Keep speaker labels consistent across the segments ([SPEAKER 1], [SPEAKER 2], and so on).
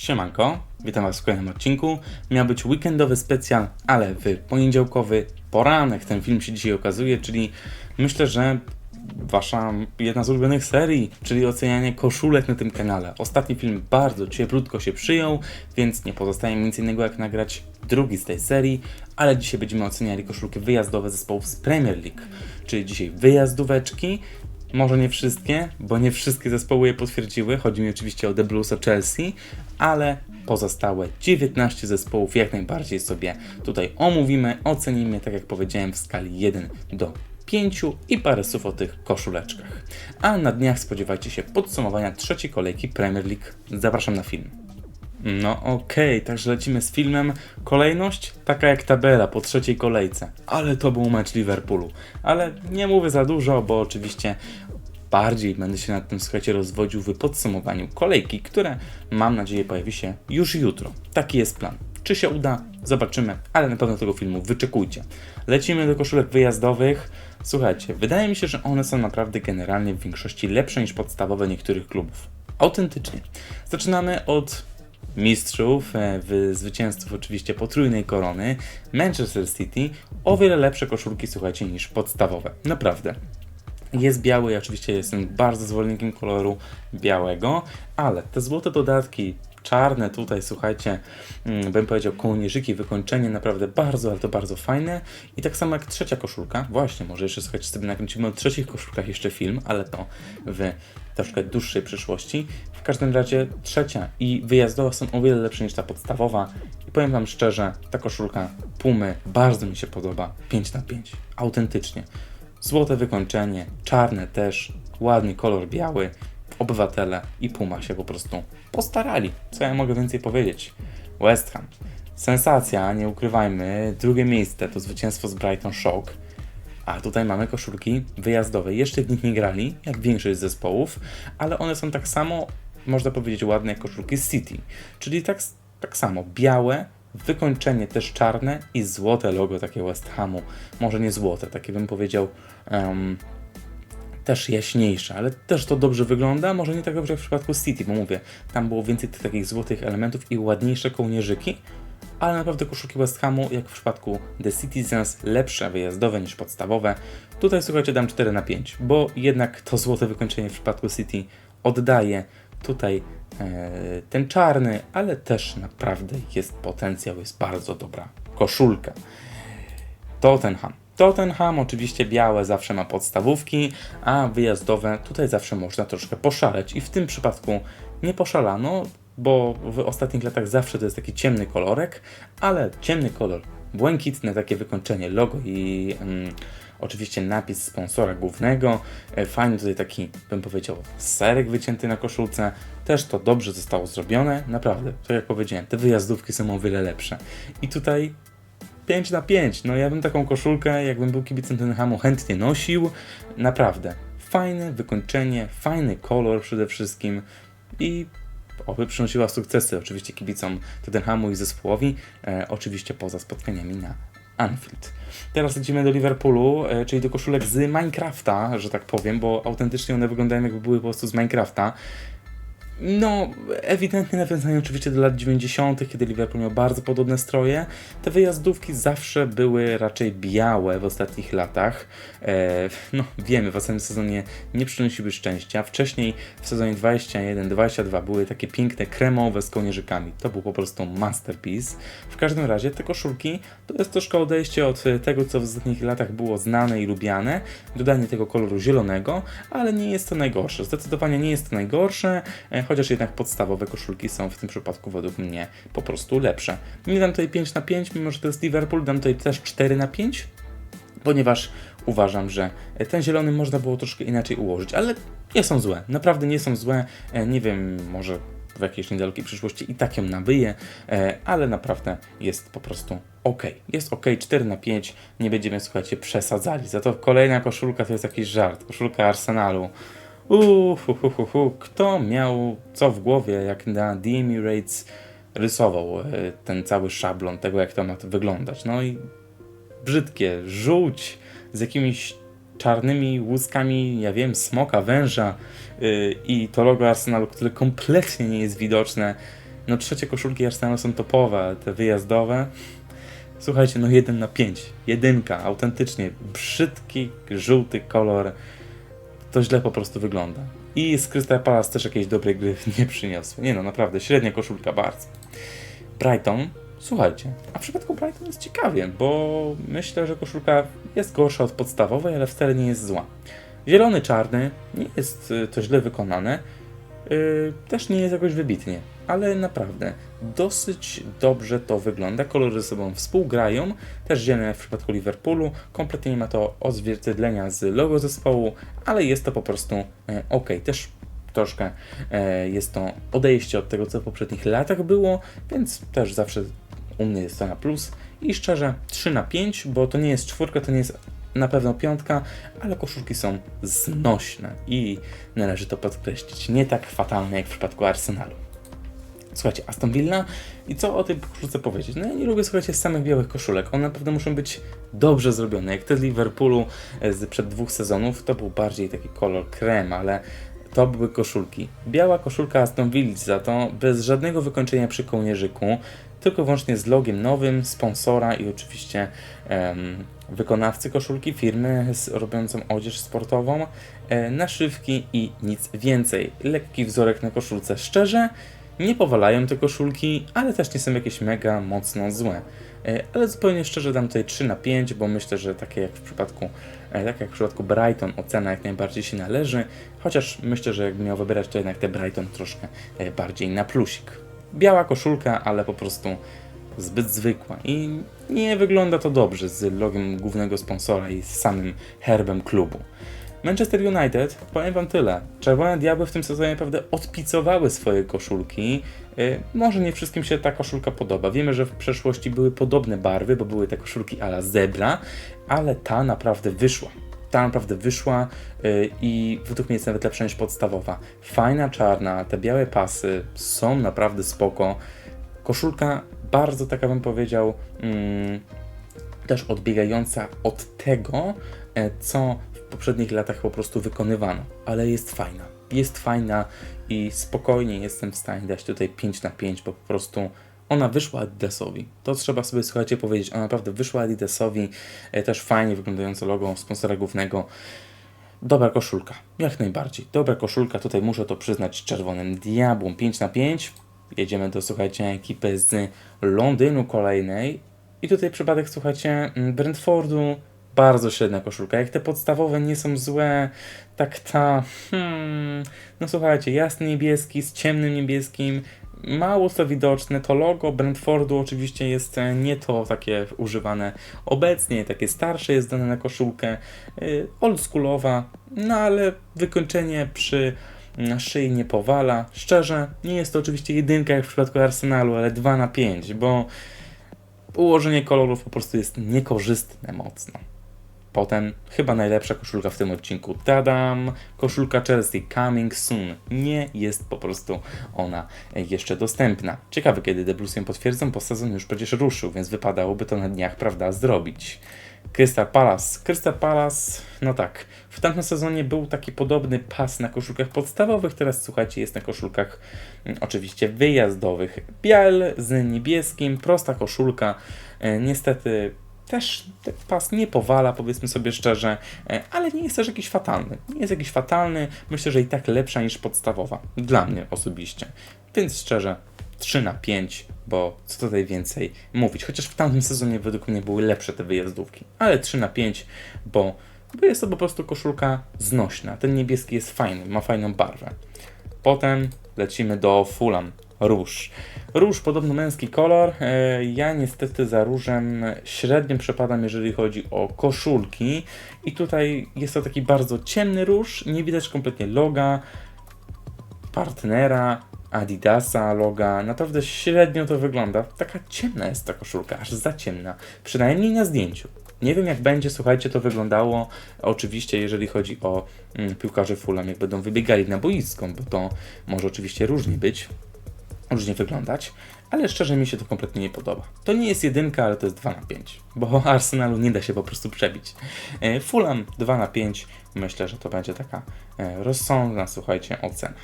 [SPEAKER 1] Siemanko, witam Was w kolejnym odcinku. Miał być weekendowy specjal, ale w poniedziałkowy poranek ten film się dzisiaj okazuje, czyli myślę, że Wasza jedna z ulubionych serii, czyli ocenianie koszulek na tym kanale. Ostatni film bardzo cieplutko się przyjął, więc nie pozostaje mi nic innego jak nagrać drugi z tej serii, ale dzisiaj będziemy oceniali koszulki wyjazdowe zespołów z Premier League, czyli dzisiaj wyjazdóweczki, może nie wszystkie, bo nie wszystkie zespoły je potwierdziły. Chodzi mi oczywiście o The Blues o Chelsea, ale pozostałe 19 zespołów jak najbardziej sobie tutaj omówimy, ocenimy, tak jak powiedziałem, w skali 1 do 5 i parę słów o tych koszuleczkach. A na dniach spodziewajcie się podsumowania trzeciej kolejki Premier League. Zapraszam na film. No okej, także lecimy z filmem. Kolejność taka jak tabela po trzeciej kolejce. Ale to był mecz Liverpoolu. Ale nie mówię za dużo, bo oczywiście bardziej będę się nad tym słuchajcie rozwodził w podsumowaniu kolejki, które mam nadzieję pojawi się już jutro. Taki jest plan. Czy się uda? Zobaczymy, ale na pewno tego filmu wyczekujcie. Lecimy do koszulek wyjazdowych. Słuchajcie, wydaje mi się, że one są naprawdę generalnie w większości lepsze niż podstawowe niektórych klubów. Autentycznie. Zaczynamy od mistrzów, e, zwycięzców oczywiście potrójnej korony, Manchester City, o wiele lepsze koszulki, słuchajcie, niż podstawowe. Naprawdę. Jest biały, ja oczywiście jestem bardzo zwolennikiem koloru białego, ale te złote dodatki, czarne tutaj, słuchajcie, mm, bym powiedział kołnierzyki, wykończenie naprawdę bardzo, ale to bardzo fajne. I tak samo jak trzecia koszulka, właśnie, może jeszcze słuchajcie, sobie nakręcimy o trzecich koszulkach jeszcze film, ale to w troszkę dłuższej przyszłości. W każdym razie trzecia i wyjazdowa są o wiele lepsze niż ta podstawowa. I powiem Wam szczerze, ta koszulka Pumy bardzo mi się podoba. 5 na 5. Autentycznie. Złote wykończenie, czarne też, ładny kolor biały. Obywatele i Puma się po prostu postarali. Co ja mogę więcej powiedzieć? West Ham. Sensacja, nie ukrywajmy. Drugie miejsce to zwycięstwo z Brighton Shock. A tutaj mamy koszulki wyjazdowe. Jeszcze w nich nie grali, jak większość zespołów, ale one są tak samo, można powiedzieć, ładne jak koszulki z City. Czyli tak, tak samo białe, wykończenie też czarne i złote logo takie West Hamu. Może nie złote, takie bym powiedział um, też jaśniejsze, ale też to dobrze wygląda. Może nie tak dobrze jak w przypadku City, bo mówię, tam było więcej tych takich złotych elementów i ładniejsze kołnierzyki, ale naprawdę koszulki West Hamu, jak w przypadku The Citizens, lepsze wyjazdowe niż podstawowe. Tutaj słuchajcie, dam 4 na 5, bo jednak to złote wykończenie w przypadku City oddaje tutaj e, ten czarny, ale też naprawdę jest potencjał, jest bardzo dobra koszulka. Tottenham. Tottenham oczywiście białe zawsze ma podstawówki, a wyjazdowe tutaj zawsze można troszkę poszaleć i w tym przypadku nie poszalano, bo w ostatnich latach zawsze to jest taki ciemny kolorek, ale ciemny kolor, błękitne takie wykończenie, logo i mm, oczywiście napis sponsora głównego. E, Fajny tutaj taki, bym powiedział, serek wycięty na koszulce. Też to dobrze zostało zrobione. Naprawdę, tak jak powiedziałem, te wyjazdówki są o wiele lepsze. I tutaj 5 na 5. No ja bym taką koszulkę, jakbym był kibicem Tottenhamu, chętnie nosił. Naprawdę. Fajne wykończenie, fajny kolor przede wszystkim i oby przynosiła sukcesy oczywiście kibicom Tottenhamu i zespołowi, e, oczywiście poza spotkaniami na Anfield. Teraz lecimy do Liverpoolu, e, czyli do koszulek z Minecrafta, że tak powiem, bo autentycznie one wyglądają jakby były po prostu z Minecrafta. No, ewidentnie nawiązanie oczywiście do lat 90., kiedy Liverpool miał bardzo podobne stroje. Te wyjazdówki zawsze były raczej białe w ostatnich latach. E, no, wiemy, w ostatnim sezonie nie przynosiły szczęścia. Wcześniej w sezonie 21-22 były takie piękne, kremowe z kołnierzykami. To był po prostu masterpiece. W każdym razie te koszulki to jest troszkę odejście od tego, co w ostatnich latach było znane i lubiane. Dodanie tego koloru zielonego, ale nie jest to najgorsze. Zdecydowanie nie jest to najgorsze. E, chociaż jednak podstawowe koszulki są w tym przypadku według mnie po prostu lepsze. Nie dam tutaj 5 na 5, mimo że to jest Liverpool, dam tutaj też 4 na 5, ponieważ uważam, że ten zielony można było troszkę inaczej ułożyć, ale nie są złe, naprawdę nie są złe, E, nie wiem, może w jakiejś niedalekiej przyszłości i tak ją nabyję, e, ale naprawdę jest po prostu ok. Jest ok, 4 na 5, nie będziemy, słuchajcie, przesadzali. Za to kolejna koszulka to jest jakiś żart, koszulka Arsenalu. Uuu, hu, hu, hu, hu. Kto miał co w głowie, jak na The Emirates rysował e, ten cały szablon tego, jak to ma wyglądać. No i brzydkie, żółć z jakimiś czarnymi łuskami, ja wiem, smoka, węża yy, i to logo Arsenalu, które kompletnie nie jest widoczne. No trzecie koszulki Arsenalu są topowe, te wyjazdowe... Słuchajcie, no 1 na 5. Jedynka, autentycznie. Brzydki, żółty kolor. To źle po prostu wygląda. I z Crystal Palace też jakiejś dobrej gry nie przyniosły. Nie no, naprawdę, średnia koszulka bardzo. Brighton, słuchajcie, a w przypadku Brighton jest ciekawie, bo myślę, że koszulka jest gorsza od podstawowej, ale wcale nie jest zła. Zielony, czarny, nie jest y, to źle wykonane, yy, też nie jest jakoś wybitnie, ale naprawdę dosyć dobrze to wygląda. Kolory ze sobą współgrają, też zielone w przypadku Liverpoolu, kompletnie nie ma to odzwierciedlenia z logo zespołu, ale jest to po prostu e, ok. Też troszkę e, jest to odejście od tego, co w poprzednich latach było, więc też zawsze u mnie jest to na plus. I szczerze 3 na 5, bo to nie jest czwórka, to nie jest na pewno piątka, ale koszulki są znośne i należy to podkreślić. Nie tak fatalne jak w przypadku Arsenalu. Słuchajcie, Aston Villa i co o tej koszulce powiedzieć? No ja nie lubię, słuchajcie, samych białych koszulek. One naprawdę muszą być dobrze zrobione. Jak te z Liverpoolu e, z przed dwóch sezonów, to był bardziej taki kolor krem, ale to były koszulki. Biała koszulka Aston Villa za to bez żadnego wykończenia przy kołnierzyku, tylko wyłącznie z logiem nowym, sponsora i oczywiście em, wykonawcy koszulki, firmy robiącą odzież sportową, e, naszywki i nic więcej. Lekki wzorek na koszulce. Szczerze, nie powalają te koszulki, ale też nie są jakieś mega mocno złe. E, Ale zupełnie szczerze dam tutaj 3 na 5, bo myślę, że takie jak w przypadku, tak jak w przypadku Brighton, ocena jak najbardziej się należy, chociaż myślę, że jakbym miał wybierać, to jednak te Brighton troszkę e, bardziej na plusik. Biała koszulka, ale po prostu zbyt zwykła i nie wygląda to dobrze z logiem głównego sponsora i z samym herbem klubu. Manchester United, powiem wam tyle. Czerwone Diabły w tym sezonie naprawdę odpicowały swoje koszulki. Yy, może nie wszystkim się ta koszulka podoba. Wiemy, że w przeszłości były podobne barwy, bo były te koszulki ala zebra, ale ta naprawdę wyszła. Ta naprawdę wyszła yy, i według mnie jest nawet lepsza niż podstawowa. Fajna czarna, te białe pasy są naprawdę spoko. Koszulka bardzo taka bym powiedział, mm, też odbiegająca od tego, e, co poprzednich latach po prostu wykonywano, ale jest fajna. Jest fajna i spokojnie jestem w stanie dać tutaj 5 na 5, bo po prostu ona wyszła Adidasowi. To trzeba sobie, słuchajcie, powiedzieć. Ona naprawdę wyszła Adidasowi. E, też fajnie wyglądające logo sponsora głównego. Dobra koszulka, jak najbardziej. Dobra koszulka, tutaj muszę to przyznać czerwonym diabłom. 5 na 5. Jedziemy do, słuchajcie, ekipy z Londynu kolejnej. I tutaj przypadek, słuchajcie, mm, Brentfordu. Bardzo średnia koszulka. Jak te podstawowe nie są złe, tak ta. Hmm, no słuchajcie, jasny niebieski z ciemnym niebieskim. Mało co widoczne, to logo Brentfordu oczywiście jest e, nie to takie używane obecnie, takie starsze jest dane na koszulkę, y, oldschoolowa, no ale wykończenie przy szyi nie powala. Szczerze, nie jest to oczywiście jedynka jak w przypadku Arsenalu, ale 2 na 5, bo ułożenie kolorów po prostu jest niekorzystne mocno. Potem chyba najlepsza koszulka w tym odcinku. Tadam! Koszulka Chelsea Coming Soon. Nie jest po prostu ona jeszcze dostępna. Ciekawe kiedy The Blues ją potwierdzą, bo sezon już przecież ruszył, więc wypadałoby to na dniach, prawda, zrobić. Crystal Palace. Crystal Palace, no tak, w tamtym sezonie był taki podobny pas na koszulkach podstawowych, teraz słuchajcie, jest na koszulkach mm, oczywiście wyjazdowych. Biel z niebieskim, prosta koszulka. E, niestety też ten pas nie powala, powiedzmy sobie szczerze, e, ale nie jest też jakiś fatalny. Nie jest jakiś fatalny, myślę, że i tak lepsza niż podstawowa. Dla mnie osobiście. Więc szczerze, 3 na 5, bo co tutaj więcej mówić. Chociaż w tamtym sezonie według mnie były lepsze te wyjazdówki. Ale 3 na 5, bo, bo jest to po prostu koszulka znośna. Ten niebieski jest fajny, ma fajną barwę. Potem lecimy do Fulham. Róż. Róż, podobno męski kolor. E, Ja niestety za różem średnio przepadam, jeżeli chodzi o koszulki. I tutaj jest to taki bardzo ciemny róż. Nie widać kompletnie loga, partnera, Adidasa, loga. Naprawdę średnio to wygląda. Taka ciemna jest ta koszulka, aż za ciemna. Przynajmniej na zdjęciu. Nie wiem jak będzie, słuchajcie, to wyglądało oczywiście, jeżeli chodzi o mm, piłkarzy Fulham, jak będą wybiegali na boisko, bo to może oczywiście różnie być, różnie wyglądać, ale szczerze mi się to kompletnie nie podoba. To nie jest jedynka, ale to jest 2 na 5, bo Arsenalu nie da się po prostu przebić. E, Fulham 2 na 5, myślę, że to będzie taka e, rozsądna, słuchajcie, ocena.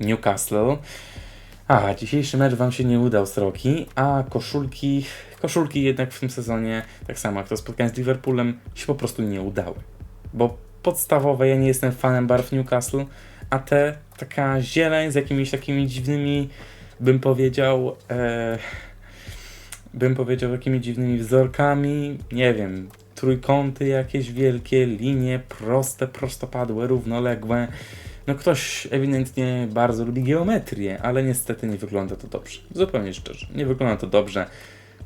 [SPEAKER 1] Newcastle. A, dzisiejszy mecz Wam się nie udał, Sroki, a koszulki, koszulki jednak w tym sezonie, tak samo jak to spotkanie z Liverpoolem, się po prostu nie udały. Bo podstawowe, ja nie jestem fanem barw Newcastle, a te, taka zieleń z jakimiś takimi dziwnymi, bym powiedział, e, bym powiedział, jakimi dziwnymi wzorkami, nie wiem, trójkąty jakieś wielkie, linie proste, prostopadłe, równoległe. No ktoś ewidentnie bardzo lubi geometrię, ale niestety nie wygląda to dobrze. Zupełnie szczerze, nie wygląda to dobrze.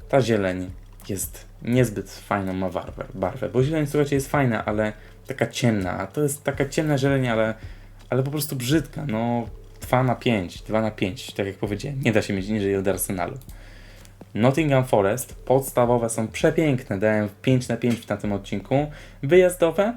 [SPEAKER 1] Ta zieleń jest niezbyt fajną ma barwę, barwę bo zieleń słuchajcie jest fajna, ale taka ciemna, a to jest taka ciemna zieleń, ale, ale po prostu brzydka, no 2 na 5, 2 na 5, tak jak powiedziałem, nie da się mieć niżej od Arsenalu. Nottingham Forest, podstawowe są przepiękne, dałem 5 na 5 w tamtym odcinku. Wyjazdowe,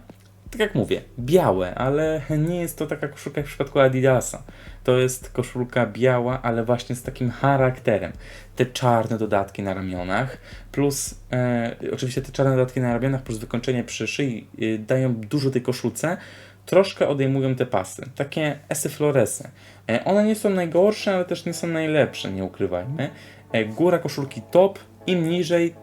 [SPEAKER 1] tak jak mówię, białe, ale nie jest to taka koszulka jak w przypadku Adidasa. To jest koszulka biała, ale właśnie z takim charakterem. Te czarne dodatki na ramionach, plus e, oczywiście te czarne dodatki na ramionach, plus wykończenie przy szyi e, dają dużo tej koszulce, troszkę odejmują te pasy. Takie esy floresy. E, one nie są najgorsze, ale też nie są najlepsze, nie ukrywajmy. E, góra koszulki top, im niżej,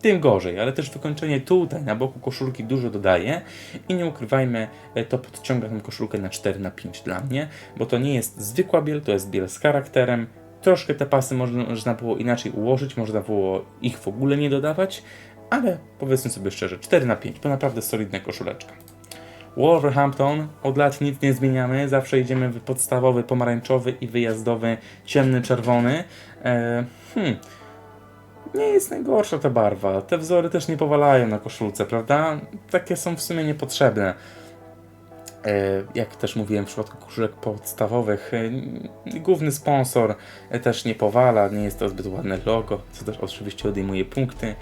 [SPEAKER 1] tym gorzej, ale też wykończenie tutaj na boku koszulki dużo dodaje i nie ukrywajmy, e, to podciąga tę koszulkę na 4 na 5 dla mnie, bo to nie jest zwykła biel, to jest biel z charakterem. Troszkę te pasy można, było inaczej ułożyć, można było ich w ogóle nie dodawać, ale powiedzmy sobie szczerze, 4 na 5, to naprawdę solidna koszuleczka. Wolverhampton, od lat nic nie zmieniamy, zawsze idziemy w podstawowy pomarańczowy i wyjazdowy ciemny czerwony. E, hmm, nie jest najgorsza ta barwa. Te wzory też nie powalają na koszulce, prawda? Takie są w sumie niepotrzebne. E, Jak też mówiłem w przypadku koszulek podstawowych, e, główny sponsor e, też nie powala, nie jest to zbyt ładne logo, co też oczywiście odejmuje punkty.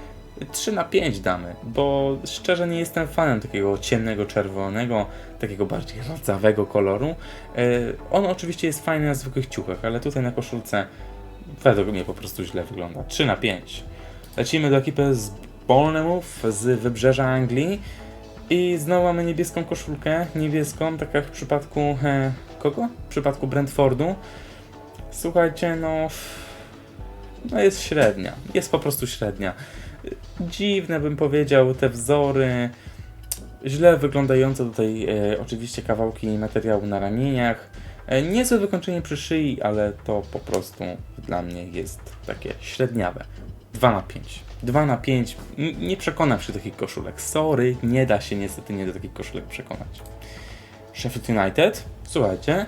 [SPEAKER 1] 3 na 5 damy, bo szczerze nie jestem fanem takiego ciemnego czerwonego, takiego bardziej rdzawego koloru. E, On oczywiście jest fajny na zwykłych ciuchach, ale tutaj na koszulce według mnie po prostu źle wygląda. 3 na 5. Lecimy do ekipy z Bournemouth, z wybrzeża Anglii. I znowu mamy niebieską koszulkę, niebieską, tak jak w przypadku e, kogo? W przypadku Brentfordu. Słuchajcie, no, no jest średnia, jest po prostu średnia. Dziwne bym powiedział, te wzory, źle wyglądające tutaj e, oczywiście kawałki materiału na ramieniach. E, wykończenie przy szyi, ale to po prostu dla mnie jest takie średniawe. 2 na 5. 2 na 5. N- nie przekonam się do takich koszulek. Sorry, nie da się niestety nie do takich koszulek przekonać. Sheffield United, słuchajcie,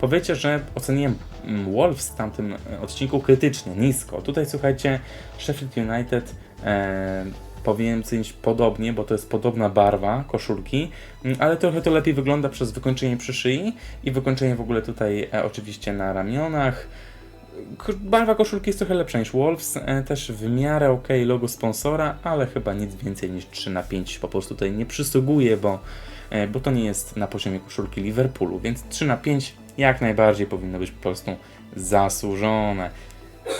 [SPEAKER 1] powiecie, że oceniłem mm, Wolves w tamtym e, odcinku krytycznie, nisko. Tutaj słuchajcie, Sheffield United e, powinien cenić podobnie, bo to jest podobna barwa koszulki, mm, ale trochę to lepiej wygląda przez wykończenie przy szyi i wykończenie w ogóle tutaj e, oczywiście na ramionach. Barwa koszulki jest trochę lepsza niż Wolves, e, też w miarę ok logo sponsora, ale chyba nic więcej niż 3 na 5 po prostu tutaj nie przysługuje, bo, e, bo to nie jest na poziomie koszulki Liverpoolu, więc 3 na 5 jak najbardziej powinno być po prostu zasłużone.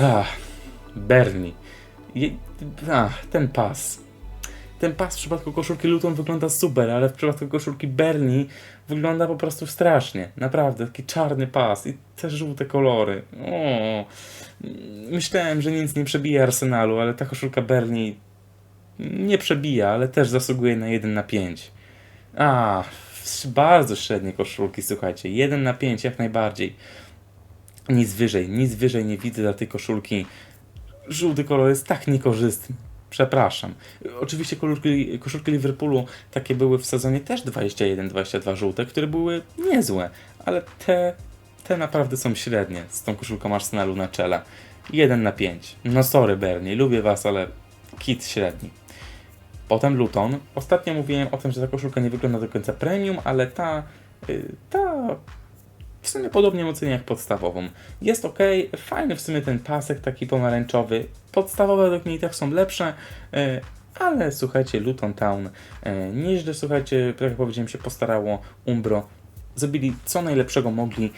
[SPEAKER 1] Ach, Bernie. Ten pas. Ten pas w przypadku koszulki Luton wygląda super, ale w przypadku koszulki Bernie wygląda po prostu strasznie. Naprawdę, taki czarny pas i te żółte kolory. O, myślałem, że nic nie przebija Arsenalu, ale ta koszulka Bernie nie przebija, ale też zasługuje na 1 na 5. A, bardzo średnie koszulki, słuchajcie. 1 na 5 jak najbardziej. Nic wyżej, nic wyżej nie widzę dla tej koszulki. Żółty kolor jest tak niekorzystny. Przepraszam. Oczywiście koszulki, koszulki Liverpoolu takie były w sezonie też 21-22 żółte, które były niezłe, ale te, te naprawdę są średnie z tą koszulką Arsenalu na czele. 1 na 5. No sorry Bernie, lubię was, ale kit średni. Potem Luton. Ostatnio mówiłem o tym, że ta koszulka nie wygląda do końca premium, ale ta, y, ta w sumie podobnie ocenię jak podstawową. Jest ok, fajny w sumie ten pasek taki pomarańczowy. Podstawowe według mnie tak są lepsze, y, ale słuchajcie, Luton Town y, nieźle, słuchajcie, tak jak powiedziałem, się postarało Umbro. Zrobili co najlepszego mogli y,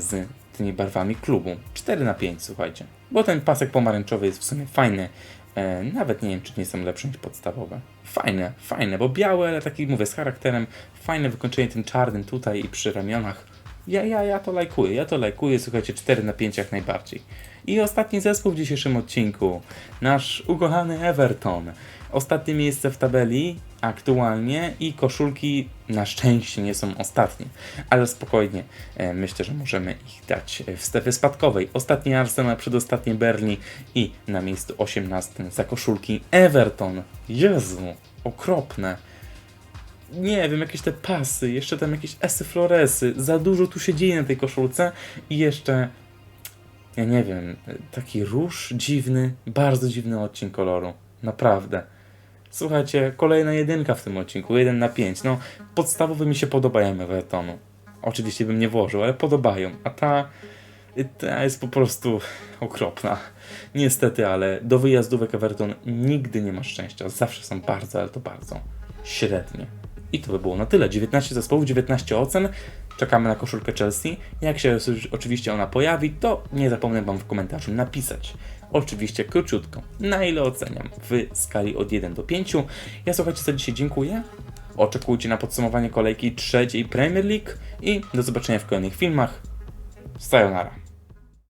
[SPEAKER 1] z tymi barwami klubu. 4 na 5, słuchajcie. Bo ten pasek pomarańczowy jest w sumie fajny. E, nawet nie wiem, czy nie są lepsze niż podstawowe. Fajne, fajne, bo białe, ale taki mówię z charakterem. Fajne wykończenie tym czarnym tutaj i przy ramionach. Ja, ja, ja to lajkuję, ja to lajkuję, słuchajcie, 4 na 5 jak najbardziej. I ostatni zespół w dzisiejszym odcinku, nasz ukochany Everton. Ostatnie miejsce w tabeli aktualnie i koszulki na szczęście nie są ostatnie, ale spokojnie, e, myślę, że możemy ich dać w strefie spadkowej. Ostatni Arsenal, przedostatni Berlin i na miejscu 18 za koszulki Everton. Jezu, okropne nie wiem, jakieś te pasy, jeszcze tam jakieś esy floresy, za dużo tu się dzieje na tej koszulce i jeszcze, ja nie wiem, taki róż dziwny, bardzo dziwny odcień koloru, naprawdę. Słuchajcie, kolejna jedynka w tym odcinku, 1 na 5, no podstawowe mi się podobają Evertonu. Oczywiście bym nie włożył, ale podobają, a ta, ta jest po prostu okropna. Niestety, ale do wyjazdówek Everton nigdy nie ma szczęścia, zawsze są bardzo, ale to bardzo średnie. I to by było na tyle. 19 zespołów, 19 ocen. Czekamy na koszulkę Chelsea. Jak się oczywiście ona pojawi, to nie zapomnę Wam w komentarzu napisać. Oczywiście króciutko, na ile oceniam w skali od 1 do 5. Ja słuchajcie, za dzisiaj dziękuję. Oczekujcie na podsumowanie kolejki trzeciej Premier League i do zobaczenia w kolejnych filmach. Sayonara.